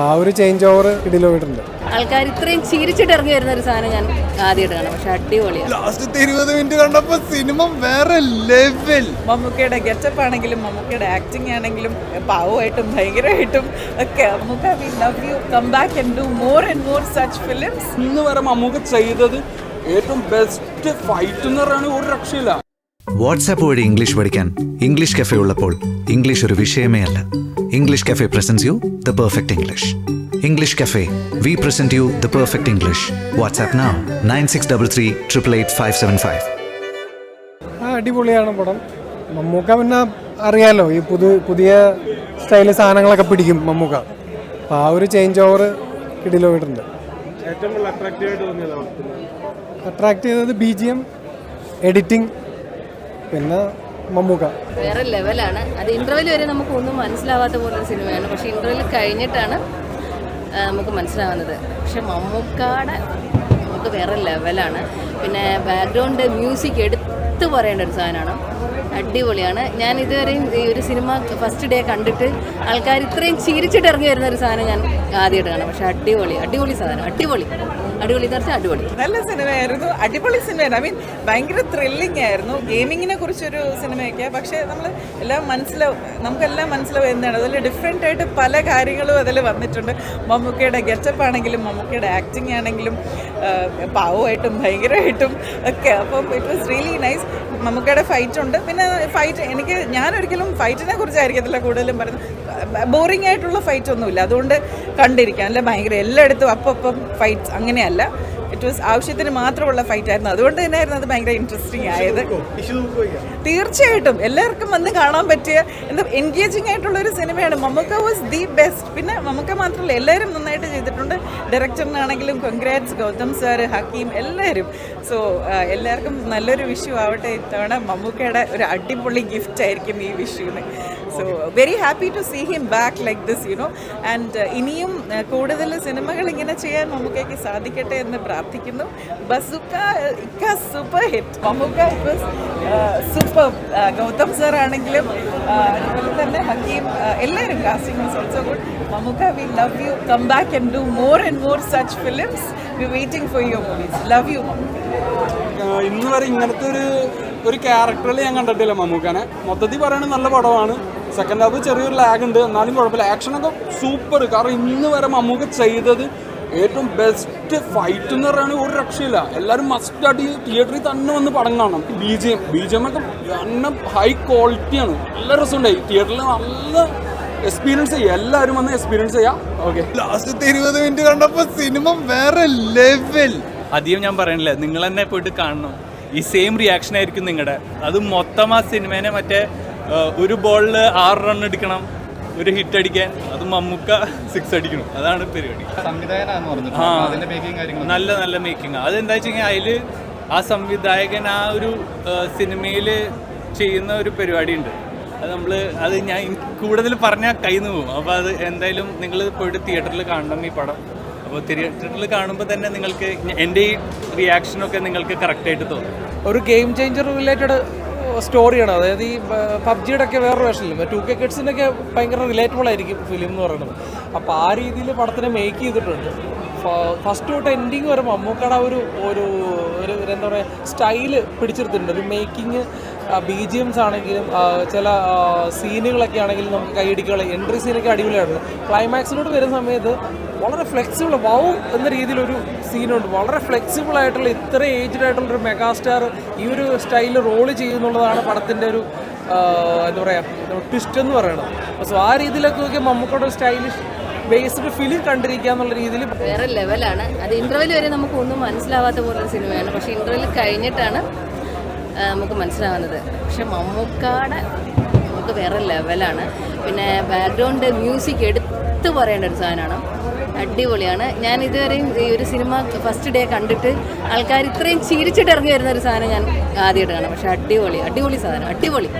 ആ ഒരു change over ഇടിലോട്ടുണ്ട് ആൾക്കാർ ഇത്രയും ചിരിച്ചിട്ട് ഇറങ്ങി വരുന്ന ഒരു സാധനം ഞാൻ ആദ്യമായിട്ട് കാണാം. പക്ഷെ അടിപൊളിയാണ്. ലാസ്റ്റത്തെ ഇരുപത് മിനിറ്റ് കണ്ടപ്പോ സിനിമ വേറെ ലെവൽ മമ്മൂക്കയുടെ ഗെറ്റപ്പ് ആണെങ്കിലും മമ്മൂക്കയുടെ ആക്ടിങ് ആണെങ്കിലും പാവമായിട്ടും ഭയങ്കരമായിട്ടും ഒക്കെ Mammukka we love you come back and do more and more such films ഇന്ന് വരെ മമ്മൂക്ക ചെയ്തത് ഏറ്റവും ബെസ്റ്റ് ഫൈറ്റ് എന്ന് പറയുന്നത് ഒരു രക്ഷയില്ല. വാട്സാപ്പ് വഴി ഇംഗ്ലീഷ് പഠിക്കാൻ ഇംഗ്ലീഷ് കഫേ ഉള്ളപ്പോൾ ഇംഗ്ലീഷ് ഒരു വിഷയമേ അല്ല. English cafe presents you the perfect English English cafe we present you the perfect English WhatsApp now nine six double three triple eight five seven five ആ അടിപൊളിയാണ് പടം. മമ്മൂക്ക പിന്നെ അറിയാലോ ഈ പുതു പുതിയ സ്റ്റൈൽ സാധനങ്ങളൊക്കെ പിടിക്കും മമ്മൂക്ക. അപ്പോൾ ആ ഒരു ചേഞ്ച് ഓവർ ഇതിലോട്ടുണ്ട് അട്രാക്ട് ചെയ്തത് ബി ജി എം എഡിറ്റിംഗ് പിന്നെ മമ്മൂക്ക. വേറെ ലെവലാണ് അത് ഇന്റർവെൽ വരെ നമുക്ക് ഒന്നും മനസ്സിലാവാത്ത പോലൊരു സിനിമയാണ്. പക്ഷെ ഇന്റർവെൽ കഴിഞ്ഞിട്ടാണ് നമുക്ക് മനസ്സിലാവുന്നത്. പക്ഷെ മമ്മൂക്കാടെ നമുക്ക് വേറെ ലെവലാണ് പിന്നെ ബാക്ക്ഗ്രൗണ്ട് മ്യൂസിക് എടുത്തു പറയേണ്ട ഒരു സാധനമാണ്. അടിപൊളിയാണ്. ഞാൻ ഇതുവരെയും ഈ ഒരു സിനിമ ഫസ്റ്റ് ഡേ കണ്ടിട്ട് ആൾക്കാർ ഇത്രയും ചിരിച്ചിട്ട് ഇറങ്ങി വരുന്ന ഒരു സാധനം ഞാൻ ആദ്യമായിട്ട് കാണാം പക്ഷെ അടിപൊളി അടിപൊളി സാധനം. അടിപൊളി. അടിപൊളി എന്ന് വെച്ചാൽ അടിപൊളി. നല്ല സിനിമയായിരുന്നു. അടിപൊളി സിനിമയാണ്. ഐ മീൻ ഭയങ്കര ത്രില്ലിംഗ് ആയിരുന്നു. ഗെയിമിങ്ങിനെ കുറിച്ചൊരു സിനിമയൊക്കെ. പക്ഷേ നമ്മൾ എല്ലാം മനസ്സിലാവും നമുക്കെല്ലാം മനസ്സിലാവുന്നതാണ്. അതിൽ ഡിഫറെന്റ് ആയിട്ട് പല കാര്യങ്ങളും അതിൽ വന്നിട്ടുണ്ട്. മമ്മൂക്കയുടെ ഗെറ്റപ്പ് ആണെങ്കിലും മമ്മൂക്കയുടെ ആക്ടിങ് ആണെങ്കിലും പാവമായിട്ടും ഭയങ്കരമായിട്ടും ഒക്കെ. അപ്പം ഇറ്റ് വാസ് റിയലി നൈസ് മമ്മൂക്കയുടെ ഫൈറ്റ് ഉണ്ട്. പിന്നെ ഫൈറ്റ് എനിക്ക് ഞാനൊരിക്കലും ഫൈറ്റിനെ കുറിച്ചായിരിക്കത്തില്ല കൂടുതലും പറയുന്നത്. ബോറിംഗ് ആയിട്ടുള്ള ഫൈറ്റ് ഒന്നുമില്ല. അതുകൊണ്ട് കണ്ടിരിക്കാം. അല്ല? ഭയങ്കര എല്ലായിടത്തും അപ്പം ഫൈറ്റ്സ് അങ്ങനെയല്ല. ഇറ്റ് വാസ് ആവശ്യത്തിന് മാത്രമുള്ള ഫൈറ്റ് ആയിരുന്നു. അതുകൊണ്ട് തന്നെയായിരുന്നു അത് ഭയങ്കര ഇൻട്രസ്റ്റിംഗ് ആയത്. തീർച്ചയായിട്ടും. എല്ലാവർക്കും വന്ന് കാണാൻ പറ്റിയ എന്താ എൻഗേജിങ് ആയിട്ടുള്ള ഒരു സിനിമയാണ് മമ്മൂക്ക വാസ് ദി ബെസ്റ്റ് പിന്നെ മമ്മൂക്ക മാത്രമല്ല എല്ലാവരും നന്നായിട്ട് ചെയ്തിട്ടുണ്ട്. ഡയറക്ടറിനാണെങ്കിലും കൊങ്ക്രാറ്റ്സ് ഗൗതം സാർ ഹക്കീം എല്ലാവരും. സോ എല്ലാവർക്കും നല്ലൊരു വിഷു ആവട്ടെ. ഇത്തവണ മമ്മൂക്കയുടെ ഒരു അടിപൊളി ഗിഫ്റ്റ് ആയിരിക്കും ഈ വിഷുവിന് so very happy to see him back like this you know and ഇനിയും കൂടുതൽ സിനിമകൾ ഇങ്ങനെ ചെയ്യാൻ മമ്മൂക്കയ്ക്ക് സാധിക്കട്ടെ എന്ന് പ്രാർത്ഥിക്കുന്നു Bazooka Ikka super hit Mammukka super Gautham sir ആണെങ്കിലും അതുപോലെ തന്നെ ഹക്കീം എല്ലാവരും casting also good Mammukka we love you come back and do more and more such films we waiting for your movies love you ഇന്ന് വരെ ഇങ്ങനത്തെ ഒരു ഒരു ക്യാരക്ടറിൽ ഞാൻ കണ്ടിട്ടില്ല മമ്മൂക്കാനെ. മൊത്തത്തിൽ പറയുന്നത് നല്ല പടമാണ്. സെക്കൻഡ് ഹാഫ് ചെറിയൊരു ലാഗ് ഉണ്ട്. എന്നാലും കുഴപ്പമില്ല. ആക്ഷനൊക്കെ സൂപ്പർ കാരണം ഇന്ന് വരെ മമ്മൂക്ക ചെയ്തത് ഏറ്റവും ബെസ്റ്റ് ഫൈറ്റ് എന്ന് പറയുന്നത് ഒരു രക്ഷയില്ല. എല്ലാവരും മസ്റ്റ് ഈ തിയേറ്ററിൽ തന്നെ വന്ന് പടം കാണണം. B G M B G M ഒക്കെ തന്നെ ഹൈ ക്വാളിറ്റിയാണ് നല്ല രസമുണ്ടായി തിയേറ്ററിൽ നല്ല എക്സ്പീരിയൻസ് ചെയ്യുക എല്ലാവരും വന്ന് എക്സ്പീരിയൻസ് ചെയ്യാം. ഓക്കെ ലാസ്റ്റത്തെ ഇരുപത് മിനിറ്റ് കണ്ടപ്പോൾ സിനിമ വേറെ ലെവൽ അധികം ഞാൻ പറയണില്ല. നിങ്ങൾ തന്നെ പോയിട്ട് കാണണം. ഈ സെയിം റിയാക്ഷൻ ആയിരിക്കും നിങ്ങളുടെ അത് മൊത്തം ആ സിനിമേനെ മറ്റേ ഒരു ബോളിൽ ആറ് റൺ എടുക്കണം. ഒരു ഹിറ്റ് അടിക്കാൻ. അത് മമ്മൂക്ക സിക്സ് അടിക്കണം. അതാണ് പരിപാടി. ആ. നല്ല നല്ല മേക്കിംഗ് അതെന്താ വെച്ച് കഴിഞ്ഞാൽ അതിൽ ആ സംവിധായകൻ ആ ഒരു സിനിമയിൽ ചെയ്യുന്ന ഒരു പരിപാടി ഉണ്ട് അത് നമ്മൾ അത് ഞാൻ കൂടുതൽ പറഞ്ഞാൽ കയ്യിൽ നിന്ന് പോകും. അപ്പോൾ അത് എന്തായാലും നിങ്ങൾ പോയിട്ട് തിയേറ്ററിൽ കാണണം ഈ പടം. അപ്പോൾ തിയേറ്ററിൽ കാണുമ്പോൾ തന്നെ നിങ്ങൾക്ക് എന്റെ ഈ റിയാക്ഷനൊക്കെ നിങ്ങൾക്ക് കറക്റ്റായിട്ട് തോന്നും. ഒരു ഗെയിം ചേഞ്ചർ റിലേറ്റഡ് സ്റ്റോറിയാണ്. അതായത് ഈ പബ്ജിയുടെ ഒക്കെ വേറൊരു വേഷമില്ല? ടു കെ കിഡ്സിന്റെ ഒക്കെ ഭയങ്കര റിലേറ്റബിൾ ആയിരിക്കും ഫിലിം എന്ന് പറയുന്നത്. അപ്പോൾ ആ രീതിയിൽ പടത്തിനെ മേക്ക് ചെയ്തിട്ടുണ്ട്. ഫസ്റ്റ് തൊട്ട് എൻഡിങ് വരെ മമ്മൂക്കട ഒരു ഒരു ഒരു എന്താ പറയുക സ്റ്റൈൽ പിടിച്ചെടുത്തിട്ടുണ്ട് ഒരു മേക്കിങ് ബി ജി എംസ് ആണെങ്കിലും ചില സീനുകളൊക്കെ ആണെങ്കിലും നമുക്ക് കൈയടിക്കുക എൻട്രി സീനൊക്കെ അടിപൊളിയായിരുന്നു. ക്ലൈമാക്സിലോട്ട് വരുന്ന സമയത്ത് വളരെ ഫ്ലെക്സിബിൾ വൗ എന്ന രീതിയിലൊരു സീനുണ്ട് വളരെ ഫ്ലെക്സിബിൾ ആയിട്ടുള്ള ഇത്ര ഏജ്ഡ് ആയിട്ടുള്ള ഒരു മെഗാസ്റ്റാർ ഈ ഒരു സ്റ്റൈലിൽ റോൾ ചെയ്യുന്നുള്ളതാണ് പടത്തിന്റെ ഒരു എന്താ പറയുക ട്വിസ്റ്റ് എന്ന് പറയുന്നത്. സോ ആ രീതിയിലൊക്കെ നോക്കിയാൽ മമ്മൂക്കയുടെ സ്റ്റൈലിഷ് ബേസ്ഡ് ഫിലിം കണ്ടിരിക്കുക എന്നുള്ള രീതിയിൽ വേറെ ലെവലാണ് അത് ഇന്റർവെൽ വരെ നമുക്ക് ഒന്നും മനസ്സിലാവാത്ത പോലൊരു സിനിമയാണ് പക്ഷെ ഇന്റർവെൽ കഴിഞ്ഞിട്ടാണ് നമുക്ക് മനസ്സിലാവുന്നത്. പക്ഷെ മമ്മൂക്കാടെ നമുക്ക് വേറെ ലെവലാണ് പിന്നെ ബാക്ക്ഗ്രൗണ്ട് മ്യൂസിക് എടുത്തു പറയേണ്ട ഒരു സാധനമാണ്. അടിപൊളിയാണ്. ഞാൻ ഇതുവരെയും ഈ ഒരു സിനിമ ഫസ്റ്റ് ഡേ കണ്ടിട്ട് ആൾക്കാർ ഇത്രയും ചിരിച്ചിട്ട് ഇറങ്ങി വരുന്ന ഒരു സാധനം ഞാൻ ആദ്യമായിട്ട് കാണാം. പക്ഷെ അടിപൊളി അടിപൊളി സാധനം. അടിപൊളി.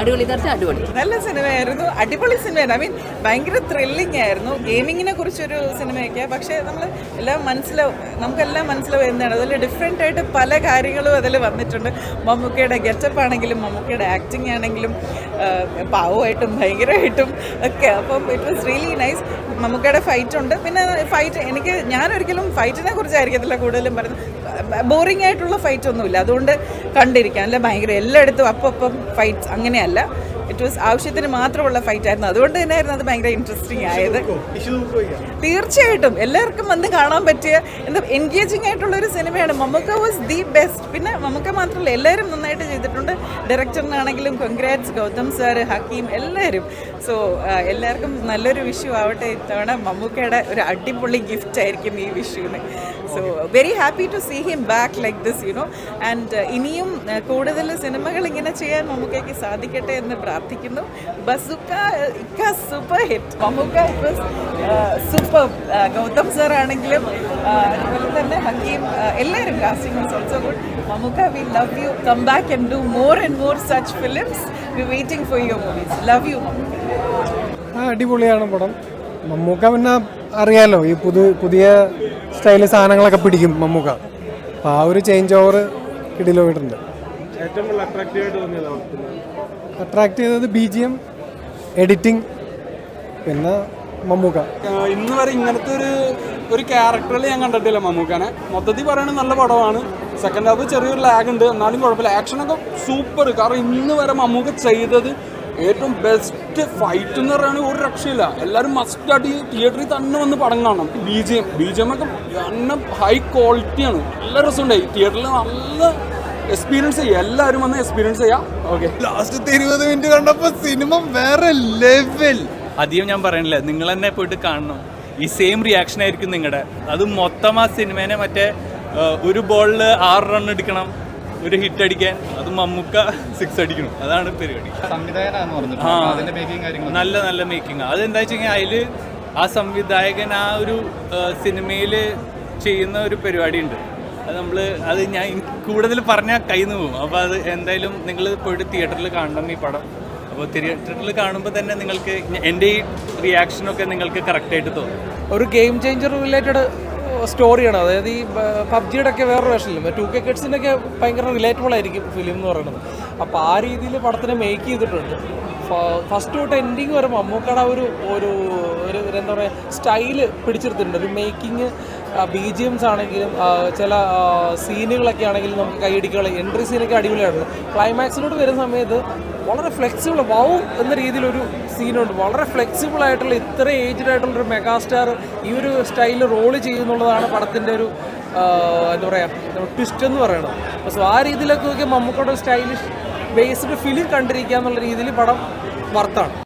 അടിപൊളി എന്ന് അടിപൊളി. നല്ല സിനിമയായിരുന്നു. അടിപൊളി സിനിമയായിരുന്നു ഐ മീൻ ഭയങ്കര ത്രില്ലിംഗ് ആയിരുന്നു ഗെയിമിങ്ങിനെ കുറിച്ചൊരു സിനിമയൊക്കെ. പക്ഷേ നമ്മൾ എല്ലാം മനസ്സിലാവും നമുക്കെല്ലാം മനസ്സിലാവും എന്താണ് അതിൽ ഡിഫറെന്റ് ആയിട്ട് പല കാര്യങ്ങളും അതിൽ വന്നിട്ടുണ്ട്. മമ്മൂക്കയുടെ ഗെറ്റപ്പ് ആണെങ്കിലും മമ്മൂക്കയുടെ ആക്ടിങ് ആണെങ്കിലും പാവമായിട്ടും ഭയങ്കരമായിട്ടും ഒക്കെ. അപ്പം ഇറ്റ് വാസ് റിയലി നൈസ് മമ്മൂക്കയുടെ ഫൈറ്റ് ഉണ്ട് പിന്നെ ഫൈറ്റ് എനിക്ക് ഞാൻ ഒരിക്കലും ഫൈറ്റിനെ കുറിച്ചായിരിക്കത്തില്ല കൂടുതലും പറയുന്നത്. ബോറിംഗ് ആയിട്ടുള്ള ഫൈറ്റ് ഒന്നുമില്ല അതുകൊണ്ട് കണ്ടിരിക്കാം. അല്ല? ഭയങ്കര എല്ലായിടത്തും അപ്പം അപ്പം ഫൈറ്റ് അങ്ങനെയല്ല. ഇറ്റ് വാസ് ആവശ്യത്തിന് മാത്രമുള്ള ഫൈറ്റ് ആയിരുന്നു. അതുകൊണ്ട് തന്നെയായിരുന്നു അത് ഭയങ്കര ഇൻട്രസ്റ്റിംഗ് ആയത്. തീർച്ചയായിട്ടും എല്ലാവർക്കും വന്ന് കാണാൻ പറ്റിയ എന്താ എൻഗേജിംഗ് ആയിട്ടുള്ള ഒരു സിനിമയാണ് മമ്മൂക്ക വാസ് ദി ബെസ്റ്റ് പിന്നെ മമ്മൂക്ക മാത്രമല്ല എല്ലാവരും നന്നായിട്ട് ചെയ്തിട്ടുണ്ട്. ഡയറക്ടറിനാണെങ്കിലും കൊങ്ക്രാറ്റ്സ് ഗൗതം സാർ ഹക്കീം എല്ലാവരും. സോ എല്ലാവർക്കും നല്ലൊരു വിഷു ആവട്ടെ. ഇത്തവണ മമ്മൂക്കയുടെ ഒരു അടിപൊളി ഗിഫ്റ്റ് ആയിരിക്കും ഈ വിഷുവിന് so very happy to see him back like this you know and ഇനിയും കൂടുതൽ സിനിമകൾ ഇങ്ങനെ ചെയ്യാൻ മമ്മൂക്കയ്ക്ക് സാധിക്കട്ടെ എന്ന് പ്രാർത്ഥിക്കുന്നു Bazooka Ikka super hit Mammukka super Gautham sir ആണെങ്കിലും അതുപോലെ തന്നെ ഹക്കീം എല്ലാവരും casting was also good Mammukka we love you come back and do more and more such films we waiting for your movies love you ആ അടിപൊളിയാണ് പടം. മമ്മൂക്ക പിന്നെ അറിയാലോ ഈ പുതു പുതിയ സ്റ്റൈൽ സാധനങ്ങളൊക്കെ പിടിക്കും മമ്മൂക്ക. അപ്പോൾ ആ ഒരു ചേഞ്ച് ഓവർ കിടിലോയിട്ടുണ്ട് അട്രാക്ട് ചെയ്തത് ബി ജി എം എഡിറ്റിംഗ് പിന്നെ മമ്മൂക്ക. ഇന്ന് വരെ ഇങ്ങനത്തെ ഒരു ഒരു ക്യാരക്ടറിൽ ഞാൻ കണ്ടിട്ടില്ല മമ്മൂക്കാനെ. മൊത്തത്തിൽ പറയുന്നത് നല്ല പടമാണ്. സെക്കൻഡ് ഹാഫ് ചെറിയൊരു ലാഗ് ഉണ്ട്. എന്നാലും കുഴപ്പമില്ല. ആക്ഷനൊക്കെ സൂപ്പർ കാരണം ഇന്ന് വരെ മമ്മൂക്ക ചെയ്തത് ഏറ്റവും ബെസ്റ്റ് ഫൈറ്റ് എന്ന് പറയുകയാണെങ്കിൽ ഒരു രക്ഷയില്ല. എല്ലാവരും മസ്റ്റായിട്ട് ഈ തിയേറ്ററിൽ തന്നെ വന്ന് പടം കാണണം. B G M B G M ഒക്കെ നല്ല ഹൈ ക്വാളിറ്റിയാണ് നല്ല രസമുണ്ടായി തിയേറ്ററിൽ നല്ല എക്സ്പീരിയൻസ് ചെയ്യുക എല്ലാവരും വന്ന് എക്സ്പീരിയൻസ് ചെയ്യാം. ഓക്കെ ലാസ്റ്റത്തെ ഇരുപത് മിനിറ്റ് കണ്ടപ്പോൾ സിനിമ വേറെ ലെവൽ അധികം ഞാൻ പറയണില്ല. നിങ്ങൾ തന്നെ പോയിട്ട് കാണണം. ഈ സെയിം റിയാക്ഷൻ ആയിരിക്കും നിങ്ങളുടെ അത് മൊത്തം ആ സിനിമേനെ മറ്റേ ഒരു ബോളിൽ ആറ് റൺ എടുക്കണം. ഒരു ഹിറ്റ് അടിക്കാൻ. അത് മമ്മുക്ക സിക്സ് അടിക്കണം. അതാണ് പരിപാടി. ആ. നല്ല നല്ല മേക്കിംഗ് അതെന്താ വെച്ച് കഴിഞ്ഞാൽ അതിൽ ആ സംവിധായകൻ ആ ഒരു സിനിമയിൽ ചെയ്യുന്ന ഒരു പരിപാടി ഉണ്ട് അത് നമ്മൾ അത് ഞാൻ കൂടുതൽ പറഞ്ഞാൽ കയ്യിൽ നിന്ന് പോകും അപ്പോൾ അത് എന്തായാലും നിങ്ങൾ പോയിട്ട് തിയേറ്ററിൽ കാണണം ഈ പടം. അപ്പോൾ തിയേറ്ററിൽ കാണുമ്പോൾ തന്നെ നിങ്ങൾക്ക് എന്റെ ഈ റിയാക്ഷനൊക്കെ നിങ്ങൾക്ക് കറക്റ്റായിട്ട് തോന്നും. ഒരു ഗെയിം ചേഞ്ചർ റിലേറ്റഡ് സ്റ്റോറിയാണ് അതായത് ഈ പബ്ജിയുടെ ഒക്കെ വേറൊരു വേഷനിലും ടു കെ കിഡ്സിന്റെയൊക്കെ ഭയങ്കര റിലേറ്റബിൾ ആയിരിക്കും ഫിലിം എന്ന് പറയുന്നത്. അപ്പോൾ ആ രീതിയിൽ പടത്തിനെ മേക്ക് ചെയ്തിട്ടുണ്ട്. ഫസ്റ്റ് തൊട്ട് എൻഡിങ് വരെ മമ്മൂക്കട ഒരു ഒരു ഒരു എന്താ പറയുക സ്റ്റൈൽ പിടിച്ചെടുത്തിട്ടുണ്ട്. ഒരു മേക്കിങ് ബി ജി എംസ് ആണെങ്കിലും ചില സീനുകളൊക്കെ ആണെങ്കിലും നമുക്ക് കൈയടിക്കുകയുള്ള എൻട്രി സീനൊക്കെ അടിപൊളിയായിരുന്നു. ക്ലൈമാക്സിലോട്ട് വരുന്ന സമയത്ത് വളരെ ഫ്ലെക്സിബിൾ വൗ എന്ന രീതിയിലൊരു സീനുണ്ട് വളരെ ഫ്ലെക്സിബിൾ ആയിട്ടുള്ള ഇത്ര ഏജ്ഡ് ആയിട്ടുള്ള ഒരു മെഗാസ്റ്റാർ ഈ ഒരു സ്റ്റൈലിൽ റോൾ ചെയ്യുന്നുള്ളതാണ് പടത്തിന്റെ ഒരു എന്താ പറയുക ട്വിസ്റ്റ് എന്ന് പറയുന്നത്. അപ്പോൾ സോ ആ രീതിയിലൊക്കെ മമ്മൂക്കയുടെ സ്റ്റൈലിഷ് ബേസ്ഡ് ഫിലിം കണ്ടിരിക്കുക എന്നുള്ള രീതിയിൽ പടം വർത്താണ്